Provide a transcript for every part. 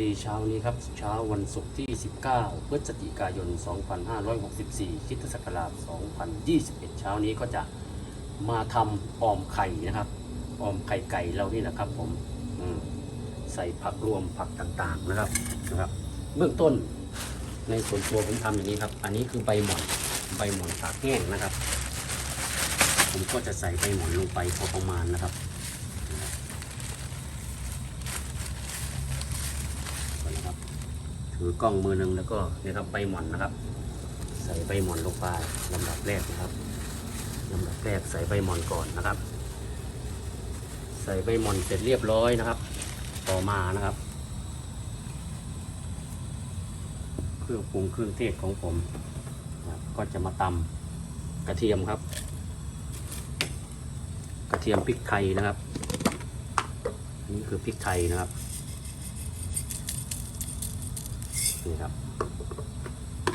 ดีเช้านี้ครับเช้าวันศุกร์ที่ 19 พฤศจิกายน 2564คริสตศักราช2021 เช้านี้ก็จะมาทำออมไข่นะครับ ออมไข่ไก่เรานี่แหละครับผมมใส่ผักรวมผักต่างๆนะครับนะครับ เบื้องต้นในส่วนตัวผมทำอย่างนี้ครับ อันนี้คือใบหม่อนใบหม่อนตากแห้งนะครับ ผมก็จะใส่ใบหม่อนลงไปพอประมาณนะครับ ก่อนนะครับ ถือกล้องมือหนึ่งแล้วก็เนี่ยครับใบหม่อนนะครับ ใส่ใบหม่อนลงไปลำดับแรกนะครับลำดับแรกใส่ใบหม่อนก่อนนะครับ ใส่ใบหม่อนเสร็จเรียบร้อยนะครับ ต่อมานะครับ เครื่องปรุงเครื่องเทศของผมก็จะมาตำกระเทียมครับ กระเทียมพริกไทยนะครับนี่คือพริกไทยนะครับ นี่ครับ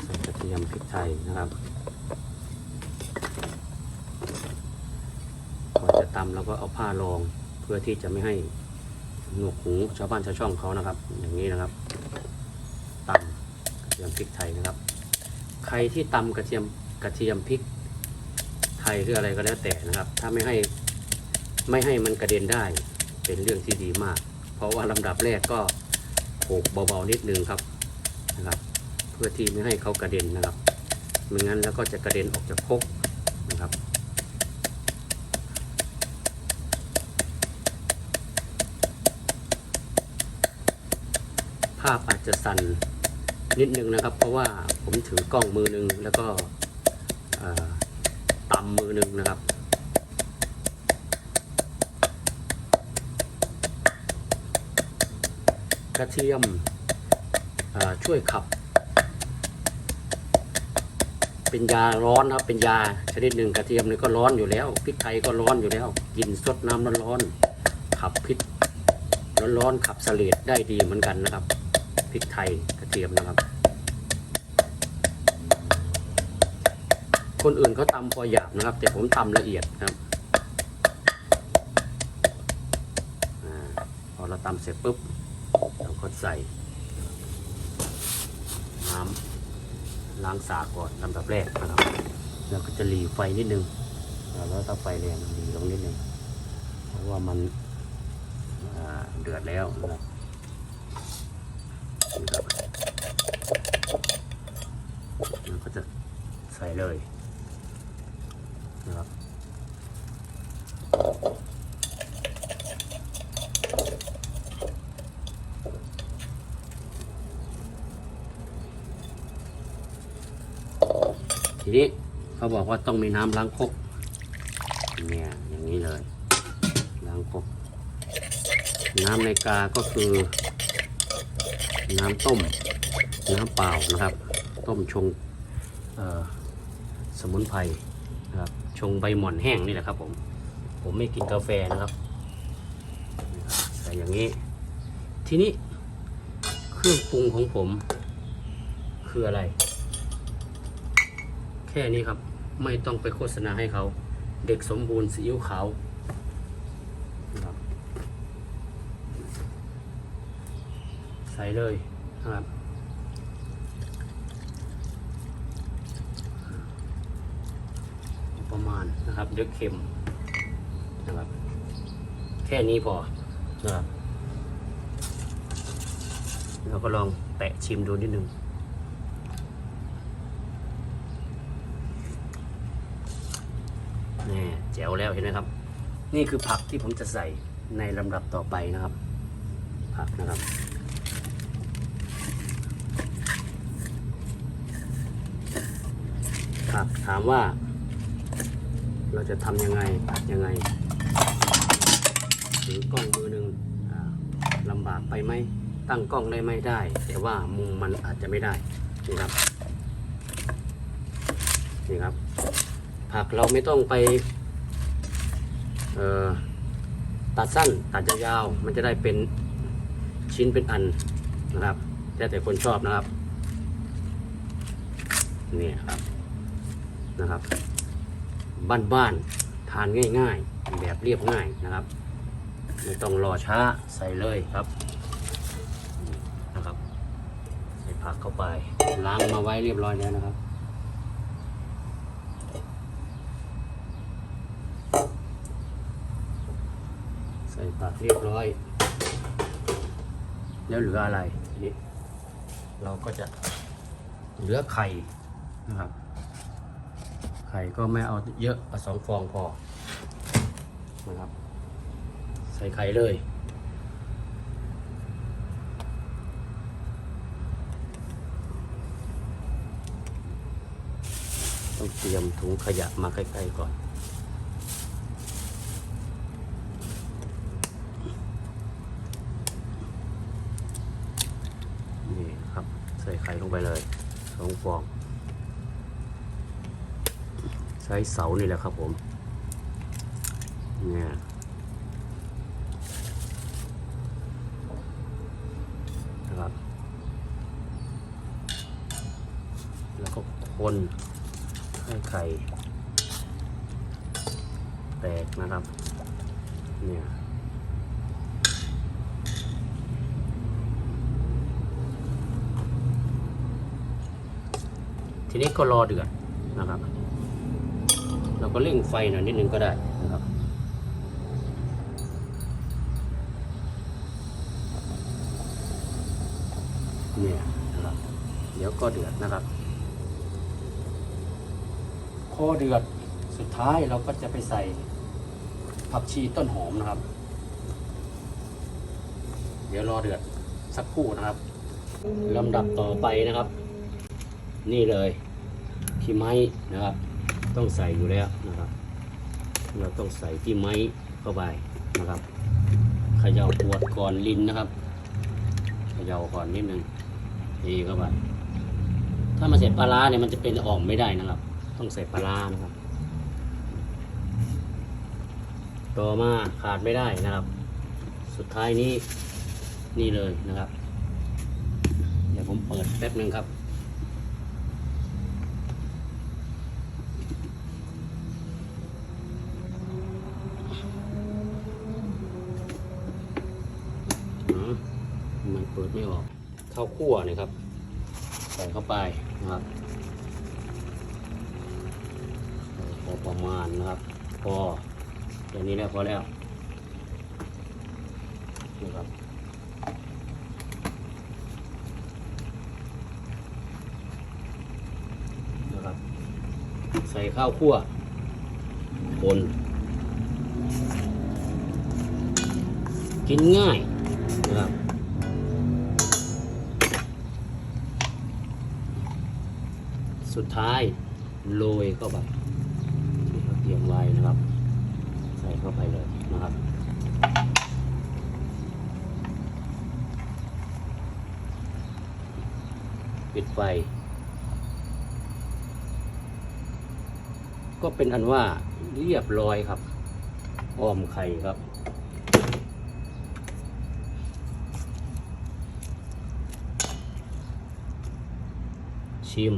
ใส่กระเทียมพริกไทยนะครับก่อนจะตำเราก็เอาผ้ารองเพื่อที่จะไม่ให้หนวกหูชาวบ้านชาวช่องเขานะครับ อย่างนี้นะครับตำกระเทียมพริกไทยนะครับ ใครที่ตำกระเทียมกระเทียมพริกไทยหรืออะไรก็แล้วแต่นะครับ ถ้าไม่ให้ไม่ให้มันกระเด็นได้เป็นเรื่องที่ดีมาก เพราะว่าลำดับแรกก็โขกเบาๆนิดนึงครับ นะครับ เพื่อที่ไม่ให้เขากระเด็นนะครับไม่งั้นแล้วก็จะกระเด็นออกจากคกนะครับภาพอาจจะสั่นนิดนึงนะครับ เพราะว่าผมถือกล้องมือหนึงแล้วก็เอ่อตำมือหนึงนะครับ กระเทียม ช่วยขับ เป็นยาร้อนนะครับ เป็นยาชนิดหนึ่งกระเทียมเนี่ยก็ร้อนอยู่แล้วพริกไทยก็ร้อนอยู่แล้วกินสดน้ำร้อนๆขับพิษร้อนๆขับเสลดได้ดีเหมือนกันนะครับพริกไทยกระเทียมนะครับ คนอื่นเขาตำพอหยาบนะครับ แต่ผมตำละเอียดครับพอเราตำเสร็จปุ๊บเราก็ใส่ น้ำ ล้างสากก่อนลำดับแรกนะครับแล้วก็จะหลีไฟนิดนึงแล้วถ้าไฟแรงหลีลงนิดนึงเพราะว่ามันเดือดแล้วนะครับนี่ครับแล้วก็จะใส่เลยนะครับ ทีนี้เขาบอกว่าต้องมีน้ำล้างคกเนี่ยอย่างนี้เลย ล้างคกน้ำในกาก็คือ น้ำต้ม น้ำเปล่านะครับ ต้มชงสมุนไพรนะครับชงใบหม่อนแห้งนี่แหละครับ ผม ผมไม่กินกาแฟนะครับใส่อย่างนี้ ทีนี้เครื่องปรุงของผมคืออะไร ค่นี้ครับ ไม่ต้องไปโฆษณาให้เขา เด็กสมบูรณ์ซีอิ๊วขาวใส่เลยนะครับประมาณนะครับเดี๋ยวเค็มนะครับแค่นี้พอนะครับเราก็ลองแตะชิมดูนิดนึง นี่ แจ๋วแล้วเห็นไหมครับ นี่คือผักที่ผมจะใส่ในลำดับต่อไปนะครับ ผักนะครับ ผักถามว่า เราจะทำยังไงผัดยังไงถือกล้องมือหนึ่งลำบากไปไหมตั้งกล้องได้ไหมได้ แต่ว่ามุมมันอาจจะไม่ได้นี่ครับนี่ครับผักเราไม่ต้องไป ตัดสั้นตัดยาวมันจะได้เป็นชิ้นเป็นอันนะครับแล้แต่คนชอบนะครับนี่ครับนะครับ บ้านๆทานง่าย ๆ แบบเรียบง่ายนะครับ ไม่ต้องรอช้าใส่เลยครับนะครับ ใส่ผักเข้าไปล้างมาไว้เรียบร้อยแล้วนะครับ ใส่ผักเรียบร้อย แล้วเหลืออะไรทีนี้เราก็จะเหลือไข่นะครับ ไข่ก็ไม่เอาเยอะเอาสองฟองพอนะครับ ใส่ไข่เลยต้องเตรียมถุงขยะมาใกล้ๆก่อนนี่ครับ ใส่ไข่ลงไปเลยสอง ฟอง ใช้เสานี่แหละครับผม เนี่ยนะครับ แล้วก็คนให้ไข่แตกนะครับ เนี่ย ทีนี้ก็รอเดือดนะครับ เราก็เร่งไฟหน่อยนิดนึงก็ได้นะครับเนี่ยนะครับเดี๋ยวก็เดือดนะครับพอเดือดสุดท้ายเราก็จะไปใส่ผักชีต้นหอมนะครับ เดี๋ยวรอเดือดสักครู่นะครับลำดับต่อไปนะครับ นี่เลย ที่ไม้นะครับ ต้องใส่อยู่แล้วนะครับ เราต้องใส่ที่ไม้เข้าไปนะครับเขย่าขวดก่อนลิ้นนะครับเขย่าก่อนนิดนึงทีเข้าไปถ้ามาใส่ปลาร้าเนี่ยมันจะเป็นอ่อมไม่ได้นะครับ ต้องใส่ปลาร้านะครับ ต่อมาขาดไม่ได้นะครับ สุดท้ายนี้นี่เลยนะครับ เดี๋ยวผมเปิดแป๊บนึงครับ ข้าวคั่วเนี่ยครับ ใส่เข้าไปนะครับพอประมาณนะครับ พอแค่นี้แล้วพอแล้วนะครับนะครับใส่ข้าวคั่วคนกินง่ายนะครับ สุดท้ายโรยเข้าไปที่เราเตรียมไว้นะครับ ใส่เข้าไปเลยนะครับปิดไฟ ก็เป็นอันว่าเรียบร้อยครับอ้อมไข่ครับชิม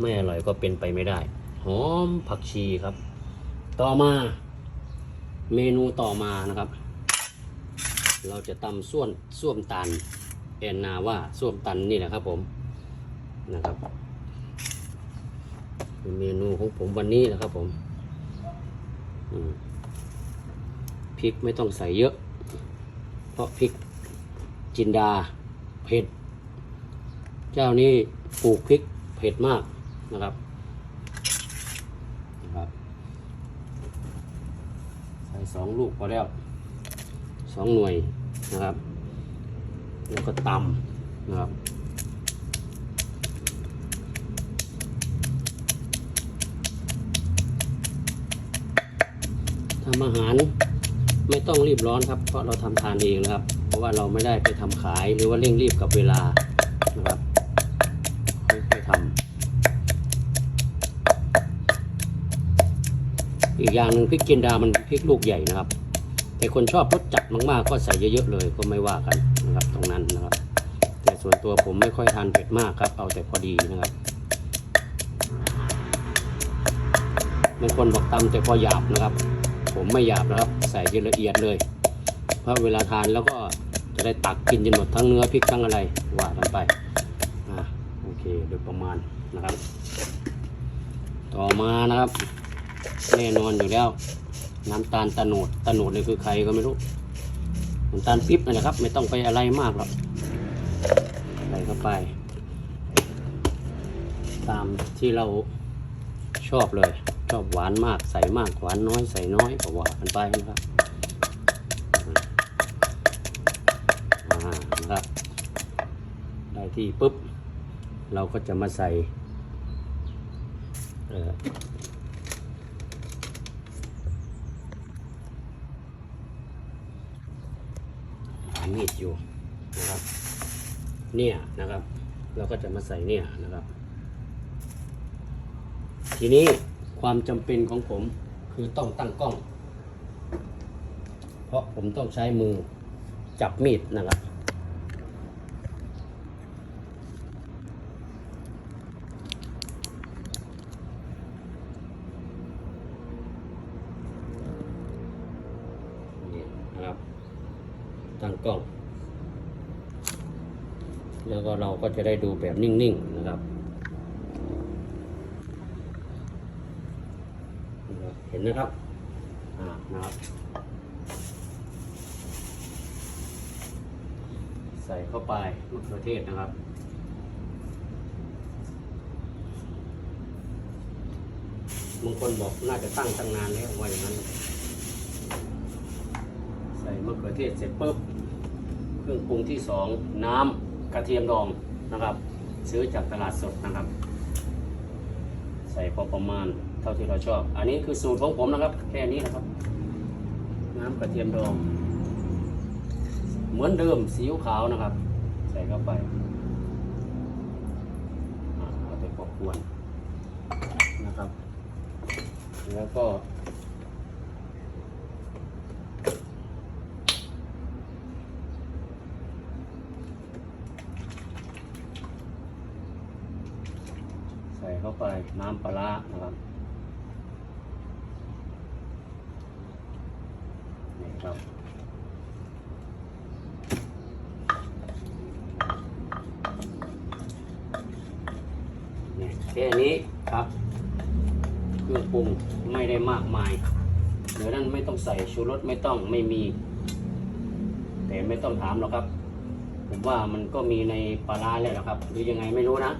ไม่อร่อยก็เป็นไปไม่ได้ หอมผักชีครับ ต่อมา เมนูต่อมานะครับ เราจะตำส้วนส้วมตันแอนนาว่าส้วมตันนี่แหละครับผมนะครับเมนูของผมวันนี้นะครับผมอืมพริกไม่ต้องใส่เยอะ เพราะพริกจินดาเผ็ด เจ้านี้ปลูกพริกเผ็ดมาก นะครับนะครับใส่สองลูกพอแล้วสองหน่วยนะครับ แล้วก็ตำนะครับทำอาหารไม่ต้องรีบร้อนครับ เพราะเราทำทานเองนะครับ เพราะว่าเราไม่ได้ไปทำขายหรือว่าเร่งรีบกับเวลานะครับค่อยๆทำ อีกอย่างหนึ่งพริกจินดามันพริกลูกใหญ่นะครับ แต่คนชอบรสจัดมากๆ ก็ใส่เยอะๆเลยก็ไม่ว่ากันนะครับ ตรงนั้นนะครับ แต่ส่วนตัวผมไม่ค่อยทานเผ็ดมากครับ เอาแต่พอดีนะครับบางคนบอกตำแต่พอหยาบนะครับ ผมไม่หยาบนะครับ ใส่จนละเอียดเลย เพราะเวลาทานแล้วก็จะได้ตักกินจนหมดทั้งเนื้อพริกทั้งอะไรว่ากันไปอะโอเคโดยประมาณนะครับ ต่อมานะครับ แน่นอนอยู่แล้ว น้ำตาลตะโนดตะโนดนี่คือใครก็ไม่รู้น้ำตาลปิ๊บนั่แหละครับ ไม่ต้องไปอะไรมากหรอกใส่เข้าไป ตามที่เราชอบเลย ชอบหวานมากใส่มากหวานน้อยใส่น้อยก็ว่ากันไปนะครับอ่านะครับ ได้ที่ปุ๊บ เราก็จะมาใส่เอ่อหา มีดอยู่นะครับ เนี่ยนะครับ เราก็จะมาใส่เนี่ยนะครับ ทีนี้ความจำเป็นของผมคือต้องตั้งกล้อง เพราะผมต้องใช้มือจับมีดนะครับ นี่นะครับ ตั้งกล้อง แล้ว ก็จะได้ดูแบบนิ่งๆนะครับ เห็นนะครับอ่านะครับ ใส่เข้าไปมะเขือเทศนะครับบางคนบอกน่าจะตั้งตั้งนานแล้วว่าอย่างนั้น ใส่มะเขือเทศเสร็จปุ๊บ เครื่องปรุงที่สองน้ำกระเทียมดอง นะครับ ซื้อจากตลาดสดนะครับ ใส่พอประมาณเท่าที่เราชอบ อันนี้คือสูตรของผมนะครับ แค่นี้นะครับ น้ำกระเทียมดอง เหมือนเดิมซีอิ๊วขาวนะครับ ใส่เข้าไปอ่าเอาไปพอควรนะครับ แล้วก็ ใส่เข้าไป น้ำปลานะครับนี่ครับนี่แค่นี้ครับเครื่องปรุงไม่ได้มากมายเดี๋ยวนั้นไม่ต้องใส่ชูรสไม่ต้องไม่มี แต่ไม่ต้องถามหรอกครับ ผมว่ามันก็มีในปลาร้าแล้วล่ะครับ หรือยังไงไม่รู้นะ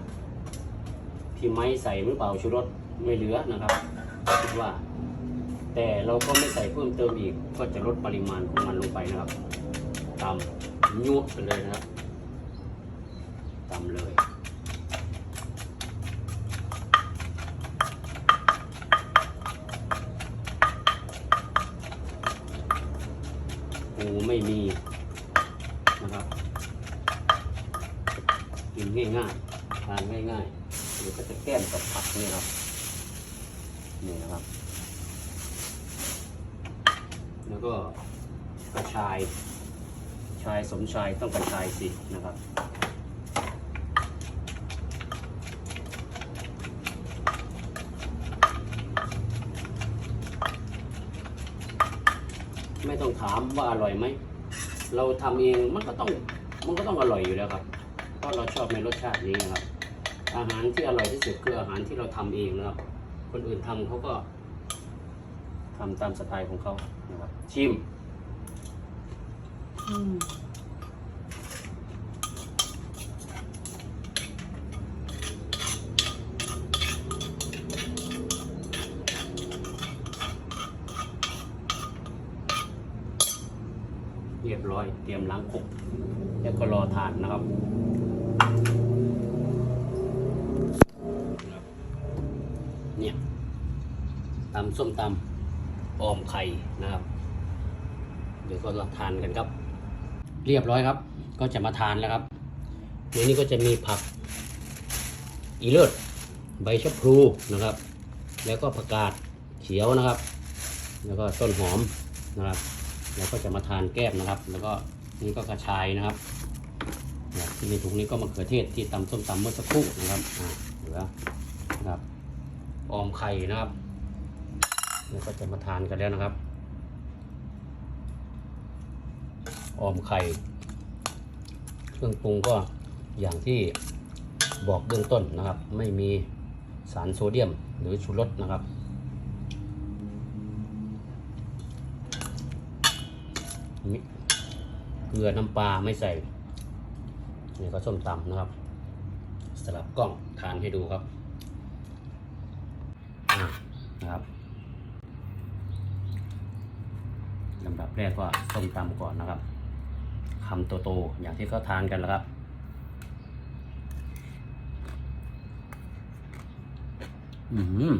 ที่ไม้ใส่หรือเปล่าชูรสไม่เหลือนะครับคิดว่า แต่เราก็ไม่ใส่เพิ่มเติมอีกก็จะลดปริมาณของมันลงไปนะครับตำยุบไปเลยนะครับตำเลยปูไม่มีนะครับกินง่ายๆทานง่ายๆ หรือก็จะแก้มกับผักนี่ครับ นี่นะครับ แล้วก็กระชาย ชายสมชายต้องกระชายสินะครับไม่ต้องถามว่าอร่อยไหม เราทำเองมันก็ต้องมันก็ต้องอร่อยอยู่แล้วครับ เพราะเราชอบในรสชาตินี้นะครับ อาหารที่อร่อยที่สุดคืออาหารที่เราทำเองนะครับ คนอื่นทำเขาก็ทำตามสไตล์ของเขานะครับ ชิมอืมเรียบร้อยเตรียมล้างคุกแล้วก็รอทานนะครับ ตำส้มตำออมไข่นะครับ เดี๋ยวก็เราทานกันครับ เรียบร้อยครับ ก็จะมาทานแล้วครับในนี้ก็จะมีผักอีเลิศใบชะพลูนะครับ แล้วก็ผักกาดเขียวนะครับ แล้วก็ต้นหอมนะครับ แล้วก็จะมาทานแก้มนะครับ แล้วก็นี่ก็กระชายนะครับที่ในถุงนี้ก็มะเขือเทศที่ตำส้มตำเมื่อสักครู่นะครับอ่าเหลือนะครับออมไข่นะครับ แล้วก็จะมาทานกันแล้วนะครับ ออมไข่ เครื่องปรุงก็อย่างที่บอกเบื้องต้นนะครับ ไม่มีสารโซเดียมหรือชูรสนะครับ เกลือน้ำปลาไม่ใส่นี่ก็ส้มตำนะครับ สลับกล้องทานให้ดูครับอ่นะครับ ลำดับแรกก็ส้มตำก่อนนะครับคำโตๆอย่างที่เขาทานกันแล้วครับอืม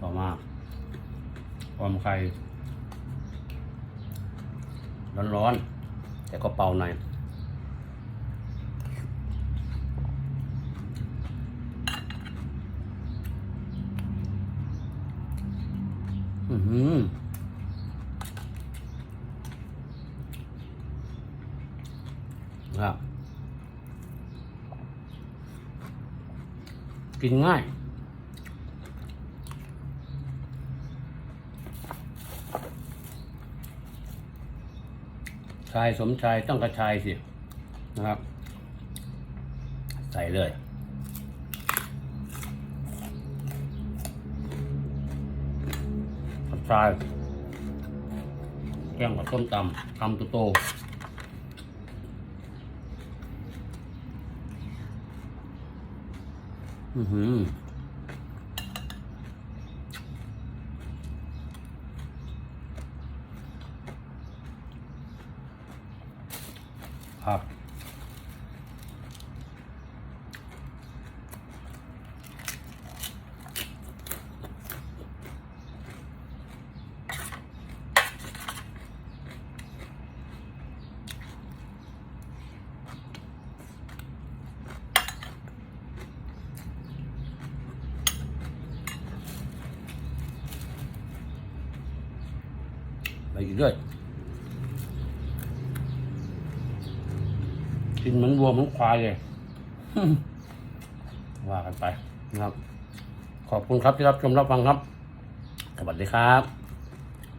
ต่อมาความไข่ร้อนๆแต่ก็เป่าหน่อย อือหือ ครับกินง่าย ชายสมชายต้องกระชายสิ นะครับ ใส่เลย ทรายแกงกับส้มตำคำโตๆอือหือ ครับ ไป อีกด้วยกินเหมือนวัวเหมือนควายเลยว่ากันไปนะครับ ขอบคุณครับที่รับชมรับฟังครับ สวัสดีครับ